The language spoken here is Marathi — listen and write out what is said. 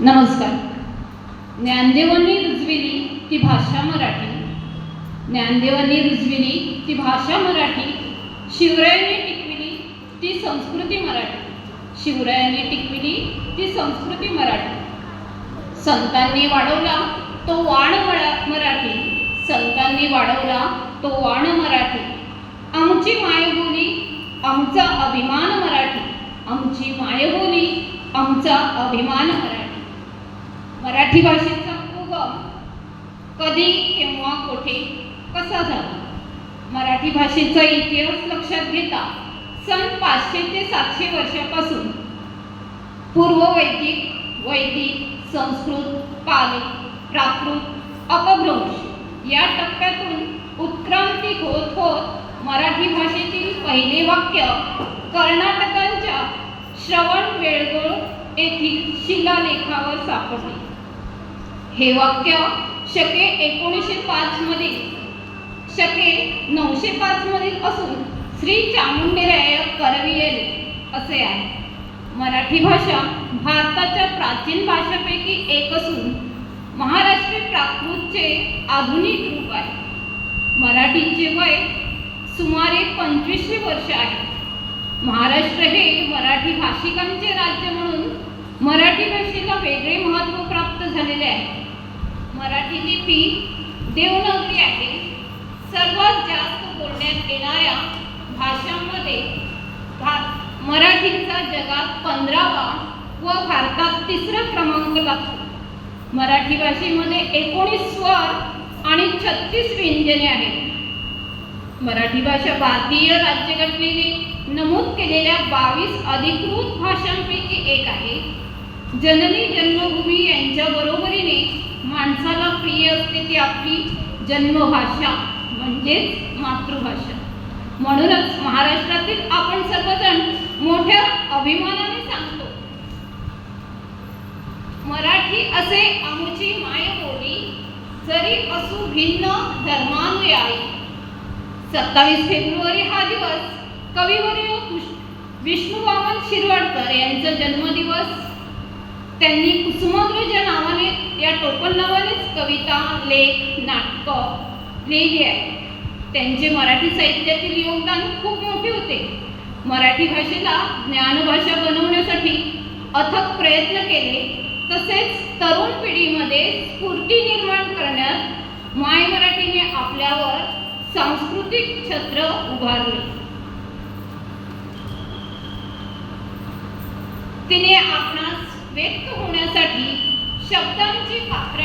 नमस्कार. ज्ञानदेवांनी रुजविली ती भाषा मराठी. ज्ञानदेवांनी रुजविली ती भाषा मराठी. शिवरायांनी टिकविली ती संस्कृती मराठी. शिवरायांनी टिकविली ती संस्कृती मराठी. संतांनी वाढवला तो वाण मरा मराठी. संतांनी वाढवला तो वाण मराठी. आमची मायबोली आमचा अभिमान मराठी. आमची मायबोली आमचा अभिमान मराठी. मराठी भाषेचा उगम कधी केव्हा कोठे कसा झाला? मराठी भाषेचा इतिहास लक्षात घेता सन पाचशे ते सातशे वर्षापासून पूर्व वैदिक वैदिक संस्कृत पाली प्राकृत अपभ्रंश या टप्प्यातून उत्क्रांती होत होत मराठी भाषेतील पहिले वाक्य कर्नाटकांच्या श्रवण वेळगोळ येथील शिलालेखावर सापडले. हे वाक्य शके एकोणीसशे पाच मधील शके नऊशे पाच मधील असून श्री चामुंडेराय करवियल असे आहे. मराठी भाषा भारताच्या प्राचीन भाषापैकी एक असून महाराष्ट्र प्राकृतचे आधुनिक रूप आहे. मराठीचे वय सुमारे पंचवीसशे वर्ष आहे. महाराष्ट्र हे मराठी भाषिकांचे राज्य म्हणून मराठी भाषेला वेगळे महत्त्व प्राप्त झालेले आहे. मराठी लिपी देवनागरी आहे. सर्वात जास्त बोलण्यात येणाऱ्या भाषांमध्ये भार मराठीचा जगात पंधरावा व भारतात तिसरा क्रमांक लागतो. मराठी भाषेमध्ये एकोणीस स्वर आणि छत्तीस व्यंजने आहेत. मराठी भाषा भारतीय राज्यघटनेने नमूद केलेल्या बावीस अधिकृत भाषांपैकी एक आहे. जननी जन्मभूमी यांच्या बरोबरीने माणसाला प्रिय असते ती आपली जन्मभाषा म्हणजेच मातृभाषा. म्हणूनच महाराष्ट्रातील आपण सर्वजण मोठ्या अभिमानाने सांगतो मराठी असे आमची मायबोली जरी असू भिन्न धर्मानुयायी सत्तावीस फेब्रुवारी हा दिवस कविवर्य कुश- विष्णुवामन शिरवाडकर यांचा जन्मदिवस त्यांनी कुसुमाग्रज या नावाने या टोपण नावानेच कविता लेख नाटकं लिहिली आहे त्यांचे मराठी साहित्यातील योगदान खूप मोठे होते. मराठी भाषेला ज्ञानभाषा बनवण्यासाठी अथक प्रयत्न केले तसेच तरुण पिढीमध्ये स्फूर्ती निर्माण करण्यात माय मराठीने आपल्यावर सांस्कृतिक छत्र उभारले. तिने आपणास व्यक्त होण्यासाठी शब्दांची पात्र